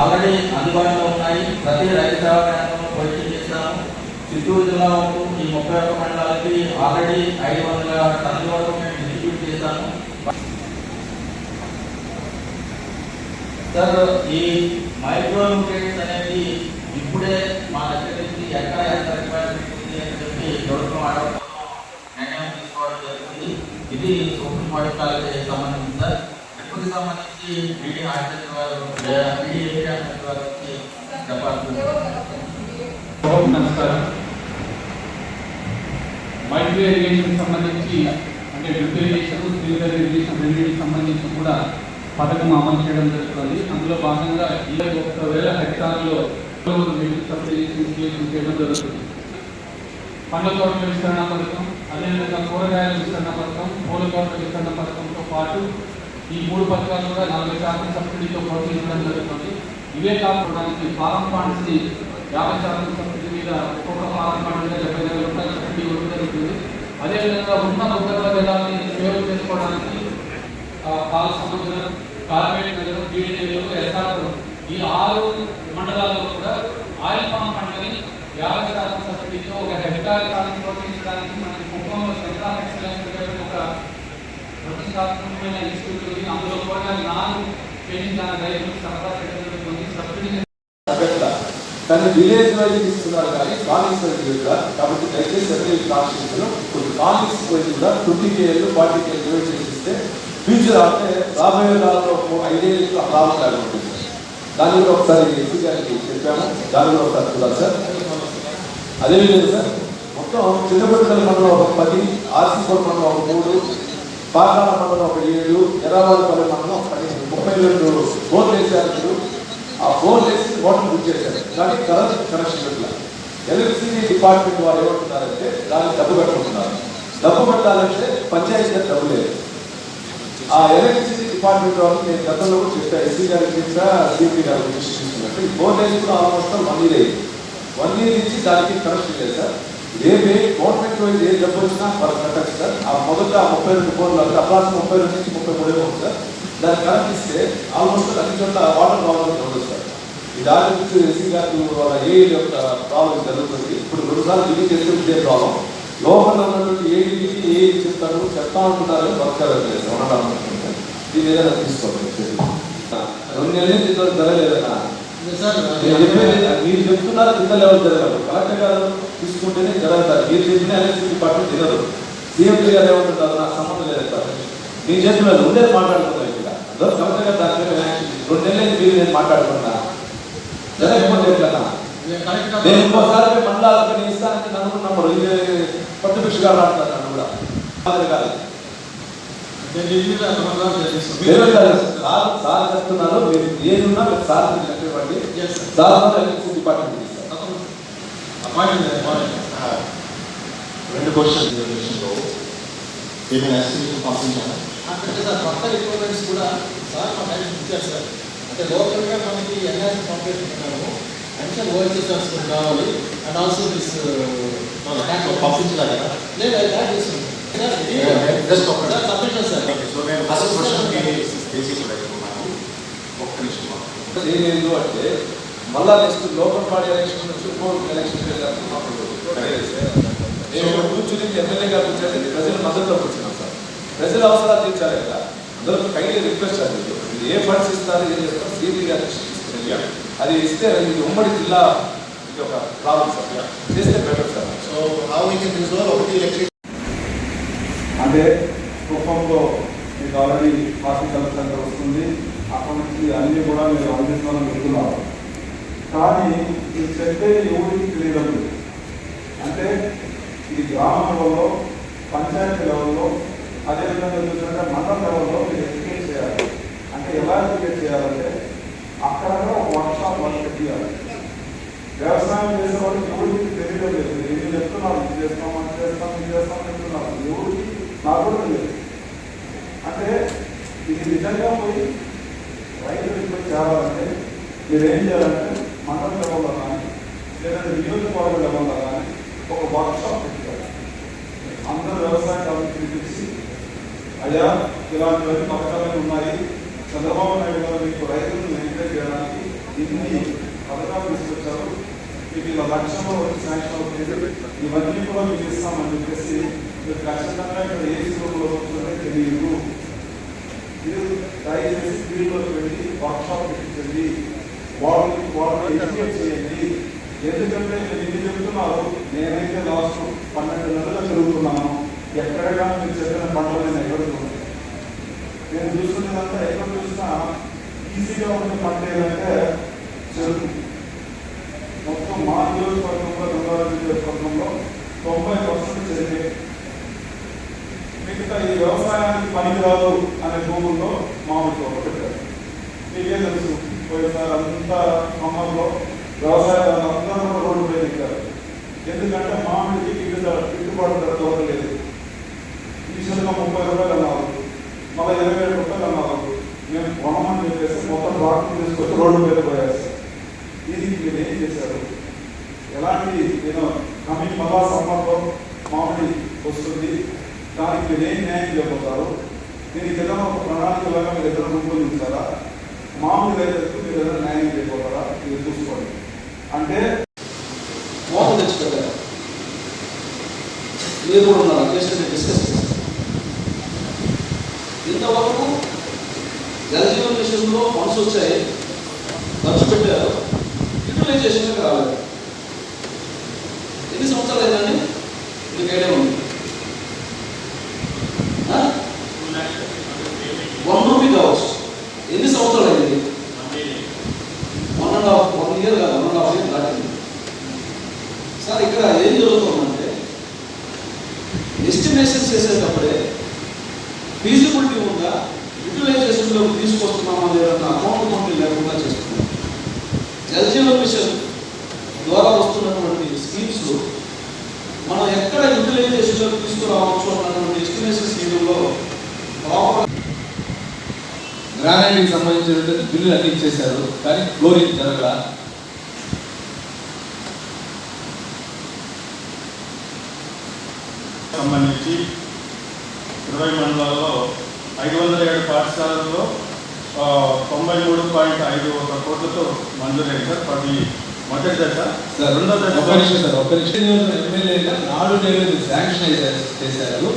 Already అందుబాటులో ఉన్నాయి. ప్రతి రైతు సేవా కేంద్రంలో పొజిషన్ చేస్తాము చిత్తూరు జిల్లా వరకు ఈ ముప్పై ఒక్క మండలాలకి ఆల్రెడీ ఐదు వందల టన్నుల వరకు మేము డిస్ట్రిబ్యూట్ చేశాము. సార్ ఈ మైక్రో న్యూట్రియన్స్ అనేది ఇప్పుడే మా దగ్గర నుంచి ఎక్కడ ఎంత రిక్వైర్మెంట్ ఉంది అని చెప్పి ప్రభుత్వం అడగడం నిర్ణయం తీసుకోవడం జరుగుతుంది. ఇది సూపర్ మార్కెట్కి సంబంధించి సార్. ట్రిప్పుకి సంబంధించి బీడీ ఆర్టిస్ట్ వారు బీడీ నమస్కారం. మైక్రో ఇరిగేషన్ సంబంధించి అంటే డ్రిప్ ఇరిగేషన్ స్ప్రింక్లర్ ఇరిగేషన్ రెండింటికి సంబంధించి కూడా పథకం అమలు చేయడం జరుగుతుంది. అందులో భాగంగా ఇరవై ఒక్క వేల హెక్టార్లో సబ్సిడీ చేయడం జరుగుతుంది. పండ్ల తోటల విస్తరణ పథకం అదేవిధంగా కూరగాయల విస్తరణ పథకం పూల తోటల విస్తరణ పథకంతో పాటు ఈ మూడు పథకాలు కూడా నలభై శాతం సబ్సిడీతో ప్రోత్సహించడం జరుగుతుంది. ఇవే కాకుండా ఫారం ఫండ్స్ని యాభై శాతం సబ్సిడీ మీద ఒక్కొక్క ఫారం ఫండ్ మీద డెబ్బై వేల రూపాయల సబ్సిడీ ఇవ్వడం జరుగుతుంది. అదేవిధంగా ఉన్న ఉత్తర జలాన్ని సేవ చేసుకోవడానికి ఆ, పాల సముద్రం కార్పొరేట్ నగరం బీడీలు ఎస్ఆర్ ఈ ఆరు మండలాల్లో కూడా ఆయిల్ పామ్ పంటని యాభై శాతం సబ్సిడీతో ఒక హెక్టార్ కాలం ప్రోత్సహించడానికి మనకి కుటుంబంలో సెంట్రల్ ఎక్సలెన్స్ ఒక ప్రతిష్టాత్మకమైన ఇన్స్టిట్యూట్ ఉంది అందులో కూడా నాలుగు పెంచిన రైతులకు సరఫరా చేయడం జరుగుతుంది సబ్సిడీ అభ్యర్థుల కానీ విలేజ్ వైజ్ ఇస్తున్నారు కానీ కాలిక్స్ వైజ్ కూడా కాబట్టి దయచేసి అన్ని కాన్స్టిట్యూషన్ కొన్ని కాలిక్స్ వైజ్ కూడా twenty KL forty KL divide చేసి ఇస్తే ఫ్యూచర్ అంటే రాబోయే కాలంలో ఐదేళ్ళు ప్రాబ్లం ఉంటుంది. దాని కూడా ఒకసారి ఎస్సీ గారికి చెప్పాము. దాని కూడా ఒకసారి చూడాలి సార్. అదేవిధంగా సార్ మొత్తం చిన్నపల్లి మండలం ఒక పది ఆర్సీపూర్ మండలం ఒక మూడు పాకాల మండలం ఒక ఏడు ఎర్రవాడపల్లి మండలం ఒక పదిహేను ముప్పై రెండు ఫోన్ వేసారు మీరు ఆ ఫోన్ వేసి హోటల్ బుక్ చేశారు. కానీ కరెంట్ కనెక్షన్ పెట్టాలి ఎలక్ట్రిసిటీ డిపార్ట్మెంట్ వాళ్ళు ఏమంటున్నారంటే దానికి డబ్బు కట్టుకుంటున్నారు. డబ్బు కట్టాలంటే పంచాయతీ గారు డబ్బు లేదు. ఆ ఎలక్ట్రిసిటీ డిపార్ట్మెంట్ వాళ్ళు నేను గతంలో కూడా చెప్పా ఎస్సీ గారికి చెప్పా సిపి గారికి తీసుకున్నట్టు ఈ కూడా ఆల్మోస్ట్ వన్ ఇయర్ అయింది. వన్ ఇయర్ ఇచ్చి దానికి కనెక్షన్ చేశారు ఏమి గవర్నమెంట్ వైజ్ ఏ జబ్బు వచ్చినా వాళ్ళు కట్టచ్చు సార్. ఆ మొదట ఆ ముప్పై రెండు ఫోన్లు అంటే అప్రాక్స్ ముప్పై రెండు నుంచి ముప్పై మూడు ఉంది సార్. దాన్ని కనెక్ట్ ఇస్తే ఆల్మోస్ట్ అన్ని చోట్ల వాటర్ ప్రాబ్లమ్ ఉండదు సార్. ఈ దాని గురించి ఎస్సీ గారి వాళ్ళ ఏ యొక్క ప్రాబ్లం జరుగుతుంది. ఇప్పుడు రెండు సార్లు రిలీజ్ చేస్తే ఇదే ప్రాబ్లం లోపల ఉన్నటువంటి ఏడీకి ఏ చెప్తారు చెప్తా ఉంటున్నారు వర్క్ లేదు ఉండడం దీని ఏదైనా తీసుకోవాలి రెండు నెలలు నుంచి ఇంతవరకు జరగలేదన్నా నేను చెప్పేది మీరు చెప్తున్నారు కింద లెవెల్ జరగదు. కలెక్టర్ గారు తీసుకుంటేనే జరుగుతారు. మీరు చెప్పిన ఎలక్ట్రిసిటీ డిపార్ట్మెంట్ తినదు సీఎం గారు ఏమంటున్నారు నాకు సంబంధం లేదు సార్ నేను చేస్తున్నారు ఉండేది మాట్లాడుతున్నాను ఇక్కడ. అందులో కలెక్టర్ గారు దాని మీద రెండు నెలలు మీరు నేను మాట్లాడుకున్నా. జరగకపోతే ఎట్లన్నా నేను ఇంకోసారి మండలాలకు నేను ఇస్తానంటే నన్ను పట్టు పిక్ష గారు అంటారు కూడా. కాదు. సార్ సార్ చెప్తున్నారు మీరు ఏదున్నా మీరు సార్ చెప్పండి సార్ ఎలక్ట్రిసిటీ డిపార్ట్మెంట్ రెండు క్వశ్చన్ విషయంలో. ఏమైనా ఎస్టిమేషన్ పంపించాను అంటే సార్ కొత్త రిక్వైర్మెంట్స్ కూడా సార్ మా టైం ఇచ్చారు సార్. అంటే లోకల్గా మనకి ఎన్ఆర్ఎస్ కంప్లీట్ ఉన్నాము అండ్ ఓఎస్ఎస్ కావాలి. అండ్ ఆల్సో దిస్ పంపించలేదు? లేదు యాడ్ చేస్తున్నాం. జస్ట్ ఒక సో నేను ఫస్ట్ క్వశ్చన్ బేసిక్ పెట్టుకున్నాను ఒక్క నిమిషం. ఏమేందు అంటే మళ్ళా నెక్స్ట్ లోకల్ బాడీ ఎలక్షన్ నుంచి కోర్టు ఎలక్షన్ నేను కూర్చుని ఎమ్మెల్యే గారు కూర్చొని ప్రజల మద్దతులో కూర్చున్నాం సార్ ప్రజల అవసరాలు తీర్చాలి కదా. అందరూ కైండ్లీ రిక్వెస్ట్ అది ఏ ఫండ్స్ ఇస్తారు ఏం చేస్తారు? సిపి గారు అది ఇస్తే ఇది ఉమ్మడి జిల్లా ఇది ఒక ప్రాబ్లం సార్ చేస్తే better sir so how we can resolve ఒకటి ఎలక్ట్రిక్ అంటే కుప్పంలో మీకు ఆల్రెడీ హాస్పిటల్ సెంటర్ వస్తుంది. అక్కడ నుంచి అన్నీ కూడా మీరు అందిస్తామని వెళ్తున్నారు కానీ ఇది చెప్పే ఎవరికి తెలియదు అంటే ఈ గ్రామ లెవెల్లో పంచాయతీ లెవెల్లో అదేవిధంగా చూసుకుంటే మండల లెవెల్లో మీరు ఎడ్యుకేట్ చేయాలి. అంటే ఎలా ఎడ్యుకేట్ చేయాలంటే అక్కడ ఒక వర్క్షాప్ వర్క్ పెట్టాలి వ్యవసాయం చేసే వాళ్ళకి ఎవరికి తెలియడం లేదు. నేను చెప్తున్నాను ఇది చేస్తాం అది చేస్తాం ఇది చేస్తాం చెప్తున్నాను ఎవరికి నాకు అంటే ఇది నిజంగా పోయి రైతులకు చేరాలంటే మీరు ఏం చేయాలంటే మండల లెవెల్లో కానీ లేదంటే నియోజకవర్గ లెవెల్లో కానీ ఒక వర్క్షాప్ పెట్టారు అందరూ వ్యవసాయ కార్మికులు పిలిచి అయ్యా ఇలాంటివన్నీ పథకాలు ఉన్నాయి. చంద్రబాబు నాయుడు గారు మీకు రైతులను ఎంకరేజ్ చేయడానికి ఇన్ని పథకాలు తీసుకొచ్చారు. మీకు ఇలా లక్ష్యంలో శాంక్షన్ అవుతుంది ఇవన్నీ కూడా మీకు ఇస్తామని చెప్పేసి మీరు ఖచ్చితంగా ఇక్కడ ఏ స్కూల్లో వస్తుందో తెలియదు మీరు దయచేసి ఫీల్డ్లోకి వెళ్ళి వర్క్షాప్ పెట్టించండి వాళ్ళకి వాళ్ళని ఎడ్యుకేట్ చేయండి ఎందుకంటే నేను ఇది చెప్తున్నారు నేనైతే లాస్ట్ పన్నెండు నెలలు చదువుతున్నాను ఎక్కడగా మీరు చెప్పిన పంటలు నేను ఎక్కడ నేను చూస్తున్నదంతా ఎక్కడ చూసినా ఈజీగా ఉండే పంట ఏదంటే చెరుకు మా నియోజకవర్గంలో రంగారెడ్డి నియోజకవర్గంలో తొంభై పర్సెంట్ జరిగే మిగతా ఈ వ్యవసాయానికి పనికిరాదు అనే భూముల్లో మామిడి తోట పెట్టారు. మీకే తెలుసు? పోయినసారి అంతా ఖమ్మంలో వ్యవసాయాలు కూడా రోడ్డు పై ఎందుకంటే మామిడికి గిట్టుబాటు గిట్టుబాటు ధర దొరకలేదు ఈశ్వరంగా ముప్పై రూపాయలు అన్నారు. మళ్ళీ ఇరవై ఏడు రూపాయలు అన్నారు. మేము కొనమని చెప్పేసి మొత్తం డాక్టర్ తీసుకొచ్చి రోడ్డు మీద ఇది మీరు ఏం చేశారు ఎలాంటి నేను కమింగ్ మళ్ళా సమ్మర్లో మామిడి వస్తుంది. దానికి మీరు ఏం న్యాయం చేయబోతారు. దీనికి ఏదైనా ఒక ప్రణాళిక లాగా మీరు ఏదైనా రూపొందించారా మామిడి రైతులకు మీరు ఏదైనా న్యాయం చేయబోతారా? మీరు చూసుకోండి. అంటే మోసం తెచ్చుకోలేదు మీరు కూడా ఉన్నారు. జస్ట్ నేను డిస్కస్ చేస్తాను. ఇంతవరకు జలజీవన్ మిషన్లో ఫండ్స్ వచ్చాయి. ఖర్చు పెట్టారు యూటిలైజేషన్కి రాలేదు ఎన్ని సంవత్సరాలు అయిందండి మీకు ఐడియా ఉంది వన్ రూపీ కావచ్చు ఎన్ని సంవత్సరాలు అయింది one and half one year కాదు వన్ అండ్ హాఫ్ ఇయర్ దాటింది సార్ ఇక్కడ ఏం జరుగుతుందంటే ఎస్టిమేషన్ చేసేటప్పుడే ఫీజిబిలిటీ ఉందా యూటిలైజేషన్లో తీసుకొస్తున్నామా లేదన్న అకౌంట్ కంపెనీ లేకుండా చేస్తున్నాం జలజీవన్ మిషన్ ద్వారా వస్తున్నటువంటి స్కీమ్స్ మనం ఎక్కడ యూటిలైజేషన్లో తీసుకురావచ్చు అన్నటువంటి ఎస్టిమేషన్ చేయడంలో గ్రానైట్కి సంబంధించినటువంటి బిల్లులు అన్ని ఇచ్చేశారు కానీ ఫ్లోరింగ్ జరగల. సంబంధించి ఇరవై మండలాల్లో ఐదు వందల ఏడు పాఠశాలల్లో తొంభై మూడు పాయింట్ ఐదు ఒక కోట్లతో మంజూరైంది సార్ పది మొదటి దశ? సార్ రెండో దశ? ఒక్క నిమిషం సార్ ఒక్క నిమిషం. ఎమ్మెల్యేగా నాలుగు నెలలు శాంక్షన్ చేశారు.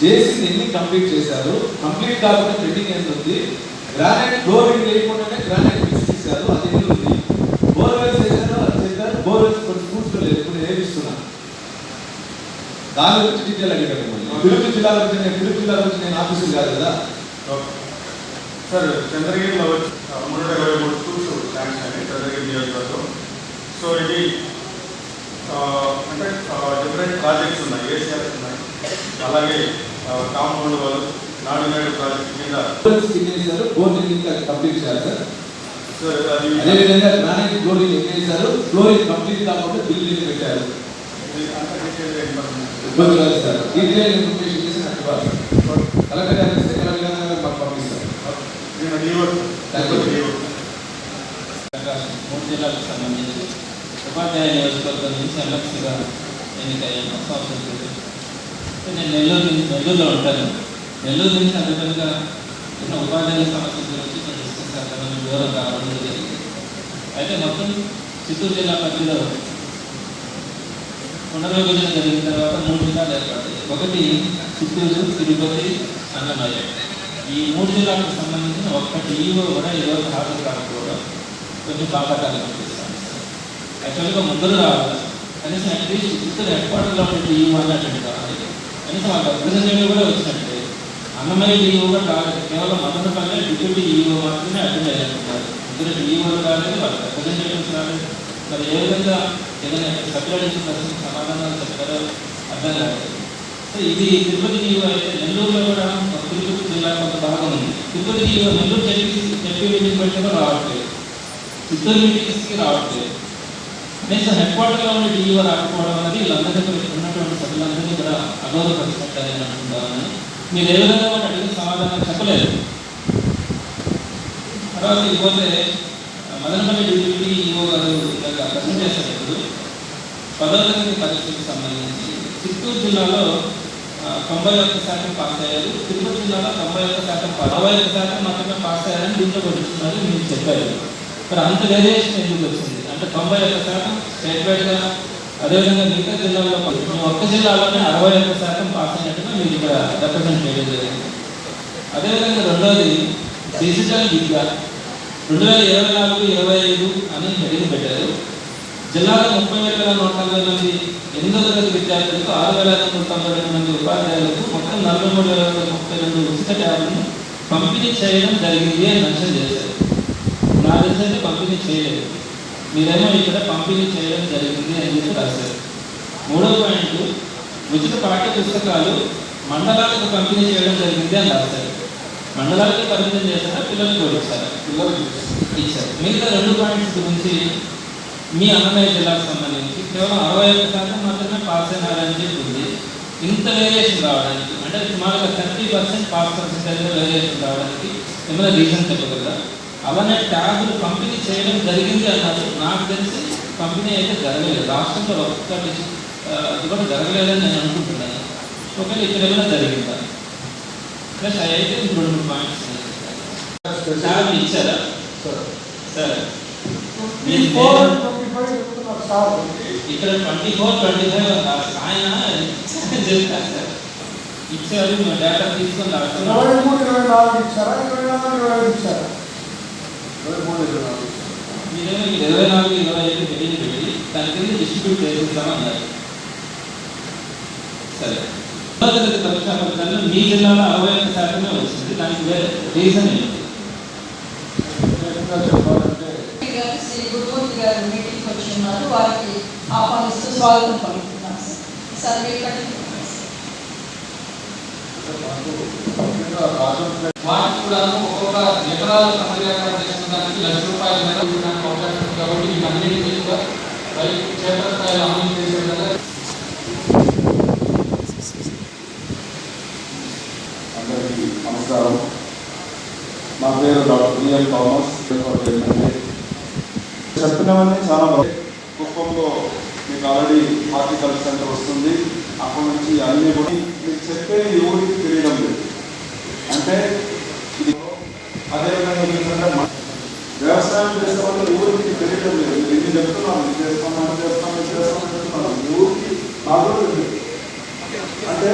చేసి ఎన్ని కంప్లీట్ చేశారు? కంప్లీట్ కాకుండా పెండింగ్ ఎంత ఉంది? గ్రానైట్ ఫ్లోరింగ్ లేకుండానే గ్రానైట్ ఫిక్స్ చేశారు అది ఎన్ని ఉంది? బోర్వెల్స్ చేశారు? అది చెప్పారు బోర్వెల్స్ కొన్ని స్కూల్స్ లేదు ఇప్పుడు నేర్పిస్తున్నాను దాని గురించి డీటెయిల్ మిమ్మల్ని. పిలుపు జిల్లాలో వచ్చి నేను పిలుపు జిల్లాలో వచ్చి నేను ఆఫీసులు కాదు కదా. సార్ చంద్రగిరిలో మూడు ఇరవై మూడు స్కూల్స్ శాంక్షన్ చంద్రగిరి నియోజకవర్గం సో ఇది అంటే డిఫరెంట్ ప్రాజెక్ట్స్ ఉన్నాయి ఏసీఆర్స్ ఉన్నాయి. అలాగే కాంపౌండ్ వాళ్ళు నాడు నేడు ప్రాజెక్ట్ మీద కంప్లీట్ చేయాలి సార్. అదేవిధంగా గ్రానైట్ ఫ్లోరింగ్ ఫ్లోరింగ్ కంప్లీట్ కాకుండా బిల్డింగ్ పెట్టారు. ఇది అంత డీటెయిల్గా ఇన్ఫర్మేషన్ ఇబ్బంది లేదు సార్. డీటెయిల్ ఇన్ఫర్మేషన్ చేసి నాకు ఇవ్వాలి కలెక్టర్ గారు ఇస్తే కలెక్టర్ గారు మాకు పంపిస్తారు. నేను లీవర్ Thank you. లీవర్ మూడు జిల్లాలకు సంబంధించి ఉపాధ్యాయ నియోజకవర్గం నుంచి ఎలక్ట్గా ఎన్నికయ్యాను. సంవత్సరం క్రితం. నేను నెల్లూరు నుంచి నెల్లూరులో ఉంటాను. నెల్లూరు నుంచి అందుకనిగా ఉన్న ఉపాధ్యాయుల సమస్య గురించి నేను డిస్కస్ దూరం కావడం జరిగింది. అయితే మొత్తం చిత్తూరు జిల్లా పరిధిలో పునర్విభజన జరిగిన తర్వాత మూడు జిల్లాలు ఏర్పడ్డాయి. ఒకటి చిత్తూరు తిరుపతి అన్నమయ్య. ఈ మూడు జిల్లాలకు సంబంధించిన ఒక్కటి ఈవో కూడా ఈరోజు హాజరు కాకపోవడం కొంచెం బాధాకరంగా యాక్చువల్గా ముందరు రావాలి కనీసం అట్లీస్ట్ చిత్తూరు హెడ్ క్వార్టర్లో ఉండే ఈవో అన్నట్టు కావాలి కనీసం వాళ్ళ రిప్రజెంటేటివ్ కూడా వచ్చినట్టే. అన్నమయ్య ఈవో కూడా రాలేదు కేవలం మదనపల్లె డిప్యూటీ ఈఓ మాత్రమే అటెండ్ అయ్యారు ఇద్దరు ఈవోలు రాలేదు వాళ్ళ రిప్రజెంటేటివ్స్ రాలేదు. మరి ఏ విధంగా ఏదైనా సభ్యుల ప్రశ్నకు సమాధానాలు చెప్పారో అర్థం కాలేదు. సో ఇది తిరుపతి ఈఓ అయితే నెల్లూరులో కూడా తిరుపతి జిల్లా కొంత భాగం ఉంది. తిరుపతి ఈఓ నెల్లూరు చెప్పి చెప్పి మీటింగ్ పెట్టి రావట్లేదు. చిత్తూరు మీటింగ్స్కి రావట్లేదు. నేను హెడ్ క్వార్టర్లో ఉన్న ఈవో రాకపోవడం అనేది వీళ్ళందరికీ ఉన్నటువంటి సభ్యులందరినీ కూడా అగౌరవపరిచినట్టు అనుకుంటామని మీరు ఏ విధంగా కూడా అడిగిన సమాధానం చెప్పలేదు. తర్వాత ఇకపోతే మదనపల్లి డిప్యూటీ ఈఓ గారు ఇలాగ ప్రజెంట్ చేసేటప్పుడు పదవ తరగతి పరీక్షలకు సంబంధించి చిత్తూరు జిల్లాలో తొంభై ఒక్క శాతం పాస్ అయ్యారు. తిరుపతి జిల్లాలో తొంభై ఒక్క శాతం అరవై ఒక్క శాతం మాత్రమే పాస్ అయ్యారని దీంట్లో పడుతున్నారు మీరు చెప్పారు. మరి అంత వేరియేషన్ ఎందుకు వచ్చింది? అంటే తొంభై ఒక్క శాతం స్టేట్ వైడ్గా అదేవిధంగా మిగతా జిల్లాల్లో మీ ఒక్క జిల్లాలోనే అరవై ఒక్క శాతం పాస్ అయినట్టుగా మీరు ఇక్కడ రిప్రజెంట్ చేయడం జరిగింది. అదేవిధంగా రెండోది డిజిటల్ విద్య రెండు వేల ఇరవై నాలుగు ఇరవై ఐదు అని హెడింగ్ పెట్టారు. జిల్లాలో ముప్పై ఏడు వేల నూట నలభై మంది ఎనిమిది తరగతి విద్యార్థులకు ఆరు వేల ఐదు వందల తొంభై రెండు మంది ఉపాధ్యాయులకు మొత్తం నలభై మూడు వేల వందల ముప్పై రెండు ఉచిత ట్యాబ్లను పంపిణీ చేయడం జరిగింది అని మెన్షన్ చేశారు. నా తెలిసి అయితే పంపిణీ చేయలేదు. మీరేమో ఇక్కడ పంపిణీ చేయడం జరిగింది అని చెప్పి రాశారు. మూడో పాయింట్ ఉచిత పాఠ్య పుస్తకాలు మండలాలకు పంపిణీ చేయడం జరిగింది అని రాశారు. మండలాలకు పరిమితం చేశారా? పిల్లలకు కూడా ఇచ్చారా? పిల్లలకి ఇచ్చారు. మిగతా రెండు పాయింట్స్ గురించి మీ అన్నమయ్య జిల్లాకు సంబంధించి కేవలం అరవై ఒక్క శాతం మాత్రమే పాస్ అయినారని చెప్పి ఉంది ఇంత వేరియేషన్ రావడానికి అంటే సుమారుగా thirty percent pass percentage variation రావడానికి ఏమైనా రీజన్ చెప్పగలరా అలానే ట్యాబ్లు పంపిణీ చేయడం జరిగింది అన్నారు నాకు తెలిసి పంపిణీ అయితే జరగలేదు. రాష్ట్రంలో ఒక్కటి అది కూడా జరగలేదని నేను అనుకుంటున్నాను. ఒకవేళ ఇక్కడ ఏమైనా జరిగిందా? ప్లస్ అయితే రెండు పాయింట్స్ ట్యాబ్లు ఇచ్చారా? సరే. ఇక్కడ ట్వంటీ ఫోర్ ట్వంటీ ఫైవ్ ఆయన చెప్తారు సార్. ఇచ్చారు డేటా తీసుకొని రాస్తున్నాం ఇరవై మూడు ఇరవై నాలుగు ఇచ్చారా? ఇరవై నాలుగు ఇరవై ఐదు ఇచ్చారా ఇరవై మూడు ఇరవై నాలుగు మీరేమో ఇరవై నాలుగు ఇరవై ఐదు పెళ్ళి పెట్టి దాని కింద డిస్ట్రిబ్యూట్ చేసేస్తామన్నారు సరే ఉన్నత తరగతి పరీక్షా ఫలితాల్లో మీ జిల్లాలో అరవై ఐదు శాతమే వచ్చింది దానికి వేరే రీజన్ ఏంటి ఇంకా చెప్పాలంటే శ్రీ గురుమూర్తి గారు మీటింగ్కి వచ్చి ఉన్నారు వారికి ఆహ్వానిస్తూ స్వాగతం పలుకుతున్నాను సార్ సార్ మీరు కంటిన్యూ చేయండి సార్. మాకు ముఖ్యంగా రాజంపేట వాటికి కూడా ఒక్కొక్క ఎకరాల లక్ష రూపాయల మేర అవకాశం కాబట్టి కూడా అమలు చేసే విధంగా అందరికీ నమస్కారం నా పేరు డాక్టర్ బిఎల్ థామస్ చెప్పినవన్నీ చాలా బాగుంది కుప్పంలో మీకు ఆల్రెడీ హార్టికల్చర్ సెంటర్ వస్తుంది అప్పటి నుంచి అన్ని కూడా మీకు చెప్పేది ఎవరికి తెలియడం లేదు. అంటే ఇది అదేవిధంగా వ్యవసాయం చేసే వాళ్ళు ఊరికి తెలియడం లేదు. మీరు ఇది చెప్తున్నాను? ఇది చేస్తాం అది చేస్తాం ఇది చేస్తాం అని చెప్తున్నాను ఊరికి నాకు అంటే